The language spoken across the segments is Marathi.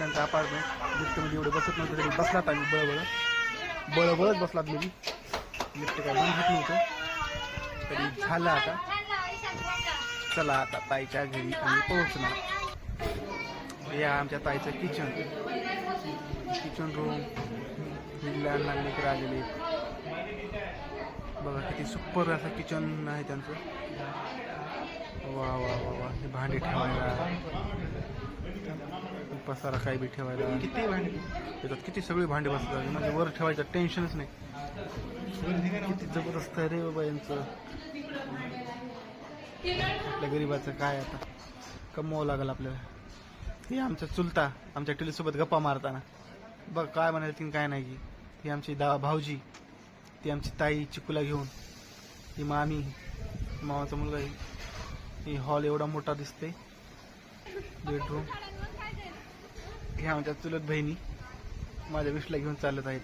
त्यांचा अपार्टमेंट लिफ्टमध्ये एवढं बसत नव्हतं तरी बसलात आम्ही बळबळ बळबळच बसलात मी. लिफ्ट काय बंद होत नव्हतं. तरी झालं आता. चला आता ताईच्या घरी आम्ही पोहोचणार. या आमच्या ताईचं किचन किचन रूम लहान लहान लेकर आलेले बघा किती सुपर असं किचन आहे त्यांचं. वा वा वा वा. हे भांडे ठेवायला. पसारा काही बी ठेवायला. किती भांडे? त्याच्यात किती सगळी भांडे बसतात. म्हणजे, म्हणजे वर ठेवायचं टेन्शनच नाही. किती जबरदस्त आहे रे बाबा यांचं. आपल्या गरीबाचं काय आता? कमवावं लागेल आपल्याला. हे आमच्या चुलता आमच्या टिलीसोबत गप्पा मारताना. बघ काय म्हणाल ती काय नाही. की ही आमची दा भाऊजी ती आमची ताई चिकूला घेऊन. ही मामी मामाचा मुलगा ही हॉल एवढा मोठा दिसते बेडरूम. ह्या आमच्या चुलत बहिणी माझ्या विषला घेऊन चालत आहेत.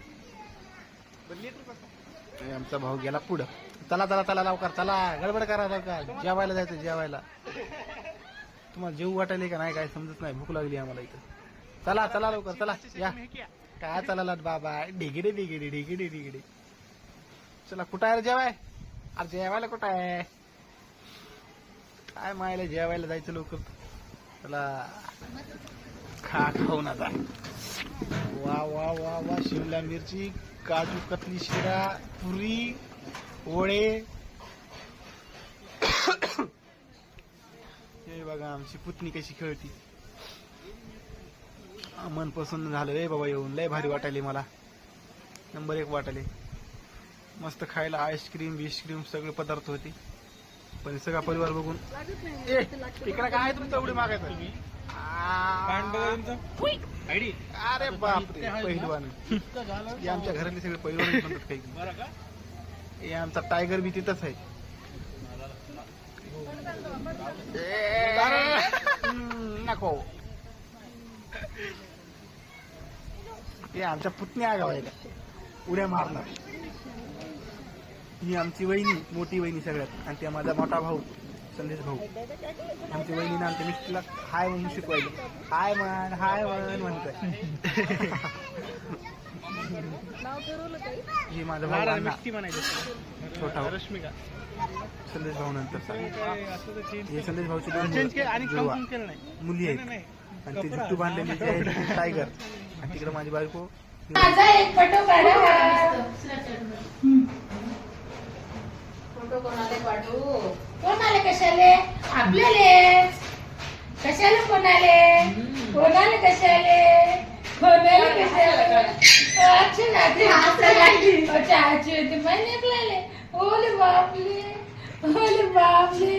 आमचा भाऊ गेला पुढं. चला चला चला लवकर चला गडबड करा लवकर. जेवायला जायचं जेवायला. तुम्हाला जेव वाटायला का नाही काय समजत नाही. भूक लागली आम्हाला इथं. चला चला लवकर चला या. काय चला बाबा? डिगिडे डिगिडे डिगिडे डिगिडे चला कुठं आहे जेवाय? अरे जेवायला कुठं आहे? काय मायला जेवायला जायचं लवकर. चला. खा खाऊ नका. वा वा वा वा. शिमला मिरची काजू कतली शिरा पुरी ओळे हे बघा आमची पुतणी कशी खेळती. मन पसंत झालं रे बाबा येऊन. लय भारी वाटायले मला. नंबर एक वाटायले. मस्त खायला आईस्क्रीम बिस्क्रीम सगळे पदार्थ होते. पण सगळा परिवार बघून. इकडे काय तुमचं एवढे मागायचं तुम्ही अरे बापरे पहिलवान. हे आमच्या घरातले सगळे पहिलवान म्हणतात काही. हे आमचा टायगर बी तिथंच आहे. नको. हे आमच्या पुतण्या गावायला उड्या मारणार. ही आमची वहिनी मोठी वहिनी सगळ्यात आणि त्या माझा मोठा भाऊ संदेश भाऊ. आमची वहिनीनं आमच्या मिस्टरला हाय म्हणून शिकवायलं हाय म्हण हाय म्हण म्हणतोय. ही माझा भाऊ अण्णा. छोटा भाऊ. रश्मिका. संदेश भाऊ नंतर हे संदेश भाऊची दोन चेंज केलं आणि मुलं- काउंट केलं नाही. मुली आहेत. आणि ते झुट्टू बांधलेली जे आहे टायगर आणि तिकडे माझी बायको. माझा एक फोटो काढा. फोटो कोणाला पाठवू कोणाला कशाले? आपल्याले. कशाला कोणाले? कोणाला कशाले? कोणाला कशाले? अच्छे नाते अच्छा अच्छे होते. मैं निकलाले ओले बापले. ओले बापले.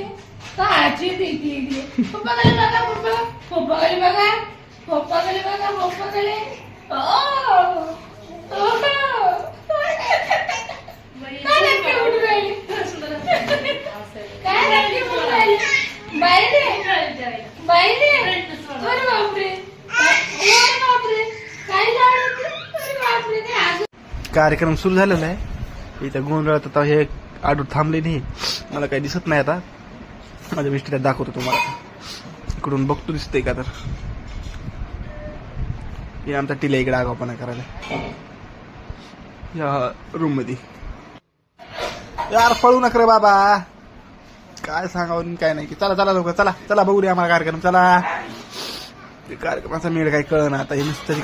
काची भीती पप्पाकडे बघा पप्पा. पप्पाकडे बघा. पप्पाकडे बघा पप्पाकडे ओ बाईने बाईने अरे बापरे अरे बापरे काय झालं अरे बापरे ते कार्यक्रम सुरू झालेला आहे. इथं गोंधळात आता हे आडू थांबले नाही. मला काही दिसत नाही आता. माझ्या मिस्टर दाखवतो तुम्हाला. इकडून बघतो दिसतंय का तर. हे आमचा टिला इकडे आगावपणा करायला. या रूममध्ये यार पळू नका रे बाबा. काय सांगावं काय नाही. की चला चला लवकर चला चला बघू रे आम्हाला कार्यक्रम चला. ते कार्यक्रमाचा मेळ काही कळ ना आता हे नुसतं तिकडे